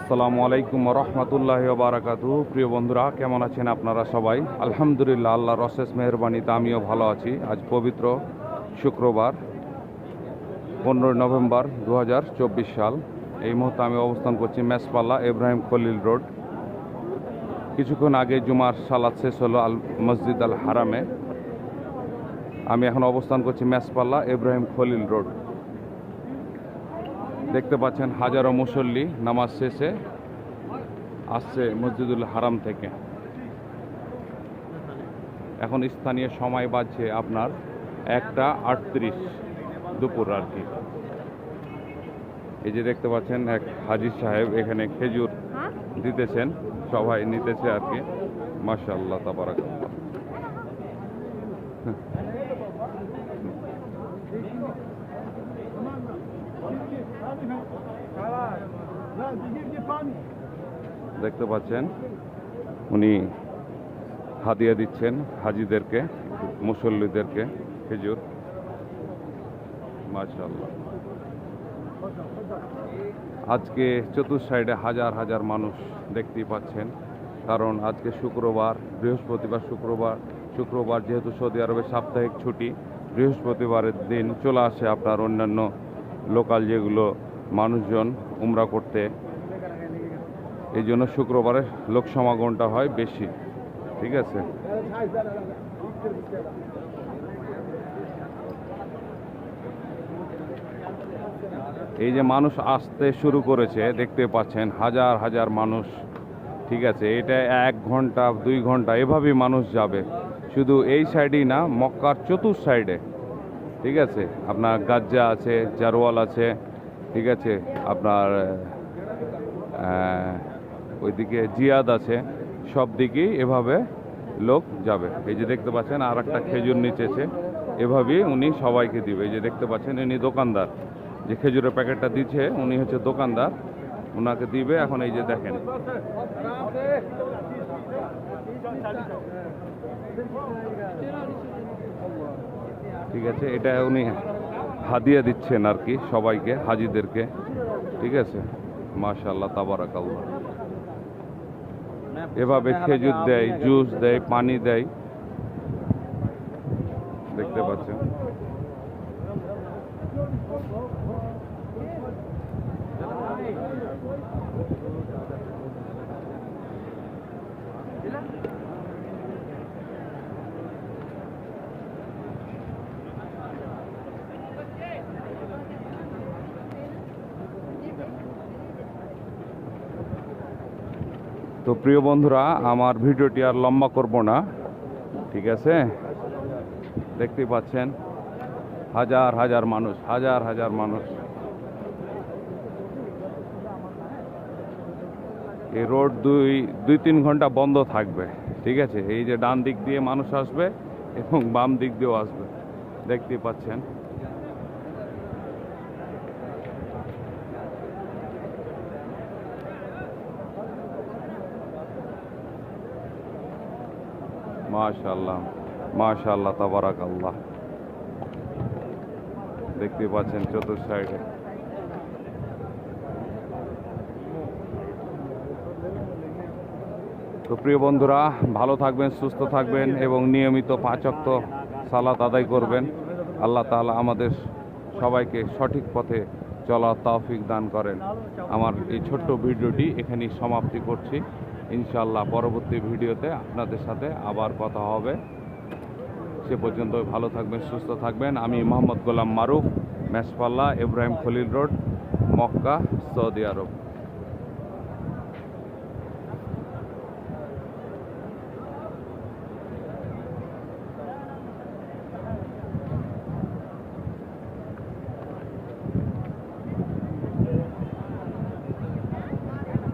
আসসালামু আলাইকুম রহমতুল্লাহ বারাকাতু প্রিয় বন্ধুরা, কেমন আছেন আপনারা সবাই? আলহামদুলিল্লাহ আল্লাহর অশেষ মেহরবানিতে আমিও ভালো আছি। আজ পবিত্র শুক্রবার, পনেরোই নভেম্বর দু হাজার চব্বিশ সাল। এই মুহূর্তে আমি অবস্থান করছি মেসপাল্লা ইব্রাহিম খলিল রোড। কিছুক্ষণ আগে জুমার সালাদ শেষ হলো আল মসজিদ আল হারামে। আমি এখন অবস্থান করছি মেসপাল্লা ইব্রাহিম খলিল রোড। দেখতে পাচ্ছেন হাজারো মুসল্লি নামাজ শেষে আসছে মসজিদুল হারাম থেকে। এখন স্থানীয় সময় বাজছে আপনার একটা আটত্রিশ দুপুর আর কি। এই যে দেখতে পাচ্ছেন এক হাজির সাহেব এখানে খেজুর দিতেছেন, সবাই নিতেছে আর কি। মাশাল্লাহ তাবারাক দেখতে পাচ্ছেন, উনি হাদিয়া দিচ্ছেন হাজিদেরকে, মুসল্লিদেরকে, খেজুর। মাশাল্লাহ আজকে চতুর সাইডে হাজার হাজার মানুষ দেখতেই পাচ্ছেন, কারণ আজকে শুক্রবার, বৃহস্পতিবার শুক্রবার শুক্রবার যেহেতু সৌদি আরবের সাপ্তাহিক ছুটি, বৃহস্পতিবারের দিন চলে আসে আপনার অন্যান্য লোকাল যেগুলো মানুষজন উমরা করতে। এই জন্য শুক্রবারে লোক সমাগমটা হয় বেশি, ঠিক আছে? এই যে মানুষ আসতে শুরু করেছে, দেখতে পাচ্ছেন হাজার হাজার মানুষ, ঠিক আছে? এটা এক ঘণ্টা, দুই ঘণ্টা, এভাবেই মানুষ যাবে। শুধু এই সাইডেই না, মক্কার চতুর সাইডে ঠিক আছে? আপনার গাজ্জা আছে, জারোয়াল আছে, ঠিক আছে? আপনার ওইদিকে জিয়াদ আছে, সব দিকেই এভাবে লোক যাবে। এই যে দেখতে পাচ্ছেন আর একটা খেজুর নিচেছে এভাবেই উনি সবাইকে দিবে। এই যে দেখতে পাচ্ছেন, ইনি দোকানদার। যে খেজুরের প্যাকেটটা দিচ্ছে, উনি হচ্ছে দোকানদার। ওনাকে দিবে, এখন এই যে দেখেন। ঠিক আছে, এটা উনি হাদিয়া দিচ্ছেন আর কি সবাইকে, হাজিদেরকে। ঠিক আছে? মাশাল্লাহ তাবারাকাল্লাহ। এভাবে খেজুর দেয়, জুস দেয়, পানি দেয়। দেখতে পাচ্ছেন। তো প্রিয় বন্ধুরা, আমার ভিডিওটি আর লম্বা করব না, ঠিক আছে? দেখতে পাচ্ছেন, হাজার হাজার মানুষ, হাজার হাজার মানুষ। এই রোড দুই দুই তিন ঘণ্টা বন্ধ থাকবে, ঠিক আছে? এই যে ডান দিক দিয়ে মানুষ আসবে এবং বাম দিক দিয়েও আসবে, দেখতে পাচ্ছেন? মাশাল্লাহ মাশাল্লাহ তাবারাক আল্লাহ দেখতে পাচ্ছেন চতুর সাইডে। তো প্রিয় বন্ধুরা, ভালো থাকবেন, সুস্থ থাকবেন এবং নিয়মিত পাঁচক্ত সালাত আদায় করবেন। আল্লাহ তাআলা আমাদের সবাইকে সঠিক পথে চলা তৌফিক দান করেন। আমার এই ছোট্ট ভিডিওটি এখানেই সমাপ্তি করছি। ইনশাল্লাহ পরবর্তী ভিডিওতে আপনাদের সাথে আবার কথা হবে। সে পর্যন্ত ভালো থাকবেন, সুস্থ থাকবেন। আমি Mohammad Golam Maruf, Misfalah, Ibrahim Khalil road, Mecca, Saudi Arabia.